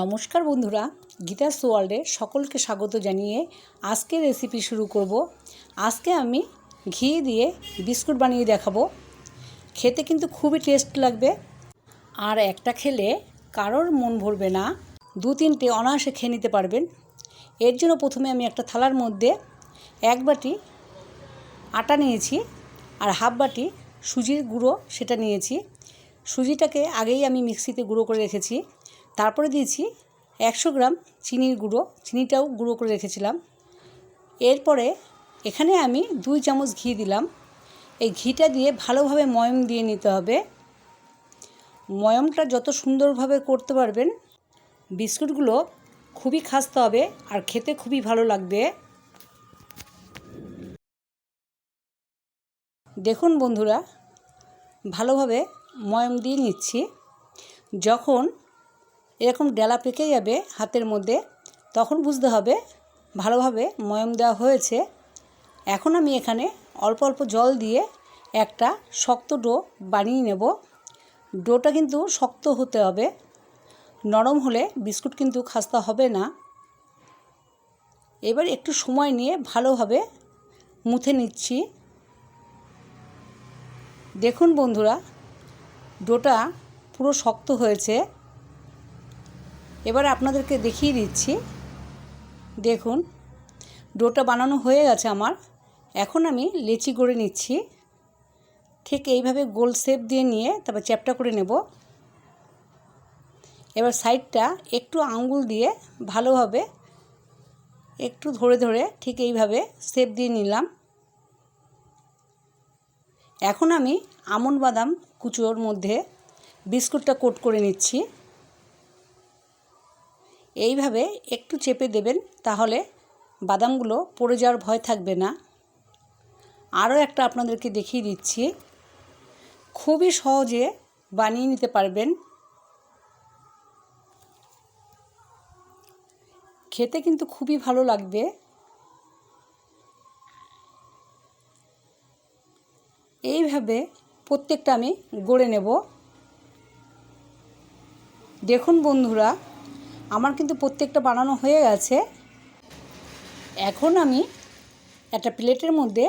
নমস্কার বন্ধুরা, গীতাস ওয়ার্ল্ডে সকলকে স্বাগত জানিয়ে আজকে রেসিপি শুরু করব। আজকে আমি ঘি দিয়ে বিস্কুট বানিয়ে দেখাবো। খেতে কিন্তু খুবই টেস্ট লাগবে। আর একটা খেলে কারোর মন ভরবে না। দু তিনটে অনায়াসে খেয়ে নিতে পারবেন। এর জন্য প্রথমে আমি একটা থালার মধ্যে এক বাটি আটা নিয়েছি আর হাফ বাটি সুজির গুঁড়ো সেটা নিয়েছি। সুজিটাকে আগেই আমি মিক্সিতে গুঁড়ো করে রেখেছি। তারপরে দিয়েছি একশো গ্রাম চিনির গুঁড়ো, চিনিটাও গুঁড়ো করে রেখেছিলাম। এরপরে এখানে আমি দুই চামচ ঘি দিলাম। এই ঘিটা দিয়ে ভালোভাবে ময়ম দিয়ে নিতে হবে। ময়মটা যত সুন্দরভাবে করতে পারবেন, বিস্কুটগুলো খুবই খাসতে হবে আর খেতে খুবই ভালো লাগবে। দেখুন বন্ধুরা, ভালোভাবে ময়ম দিয়ে নিচ্ছি। যখন এরকম ডেলা পেকে যাবে হাতের মধ্যে, তখন বুঝতে হবে ভালোভাবে ময়ম দেওয়া হয়েছে। এখন আমি এখানে অল্প অল্প জল দিয়ে একটা শক্ত ডো বানিয়ে নেব। ডোটা কিন্তু শক্ত হতে হবে। নরম হলে বিস্কুট কিন্তু খাস্তা হবে না। এবার একটু সময় নিয়ে ভালোভাবে মুথে নিচ্ছি। দেখুন বন্ধুরা, ডোটা পুরো শক্ত হয়েছে। এবার আপনাদেরকে দেখিয়ে দিচ্ছি। দেখুন, ডোটা বানানো হয়ে গেছে আমার। এখন আমি লেচি করে নিচ্ছি। ঠিক এইভাবে গোল শেপ দিয়ে নিয়ে তারপর চ্যাপটা করে নেব। এবার সাইডটা একটু আঙ্গুল দিয়ে ভালোভাবে একটু ধরে ধরে ঠিক এইভাবে শেপ দিয়ে নিলাম। এখন আমি আমন বাদাম কুচোর মধ্যে বিস্কুটটা কোট করে নিচ্ছি। এইভাবে একটু চেপে দেবেন তাহলে বাদামগুলো পড়ে যাওয়ার ভয় থাকবে না। আরও একটা আপনাদেরকে দেখিয়ে দিচ্ছি। খুবই সহজে বানিয়ে নিতে পারবেন। খেতে কিন্তু খুবই ভালো লাগবে। এইভাবে প্রত্যেকটা আমি গড়ে নেব। দেখুন বন্ধুরা আমার কিন্তু প্রত্যেকটা বানানো হয়ে গেছে। এখন আমি একটা প্লেটের মধ্যে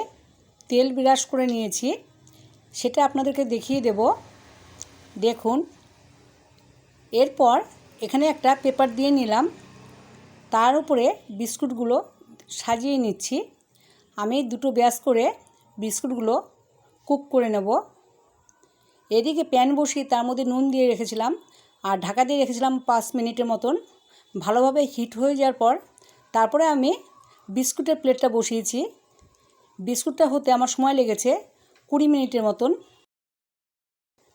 তেল বিরাস করে নিয়েছি। সেটা আপনাদেরকে দেখিয়ে দেব। দেখুন। এরপর এখানে একটা পেপার দিয়ে নিলাম। তার উপরে বিস্কুটগুলো সাজিয়ে নিচ্ছি। আমি দুটো ব্যাস করে বিস্কুটগুলো কুক করে নেব। এদিকে প্যান বসিয়ে তার মধ্যে নুন দিয়ে রেখেছিলাম। আর ঢাকা দিয়ে রেখেছিলাম পাঁচ মিনিটের মতন। ভালোভাবে হিট হয়ে যাওয়ার পর তারপরে আমি বিস্কুটের প্লেটটা বসিয়েছি। বিস্কুটটা হতে আমার সময় লেগেছে কুড়ি মিনিটের মতন।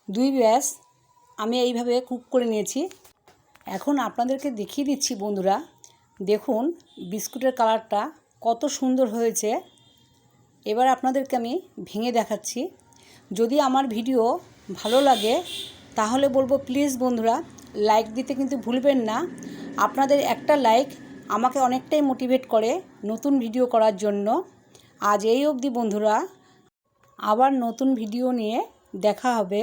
দুই ব্যাস, আমি এইভাবে কুক করে নিয়েছি। এখন আপনাদেরকে দেখিয়ে দিচ্ছি বন্ধুরা, দেখুন বিস্কুটের কালারটা কত সুন্দর হয়েছে। এবার আপনাদেরকে আমি ভেঙে দেখাচ্ছি। যদি আমার ভিডিও ভালো লাগে, তাহলে বলব প্লিজ বন্ধুরা, লাইক দিতে কিন্তু ভুলবেন না। আপনাদের একটা লাইক আমাকে অনেকটাই মোটিভেট করে নতুন ভিডিও করার জন্য। আজ এই অবধি বন্ধুরা, আবার নতুন ভিডিও নিয়ে দেখা হবে।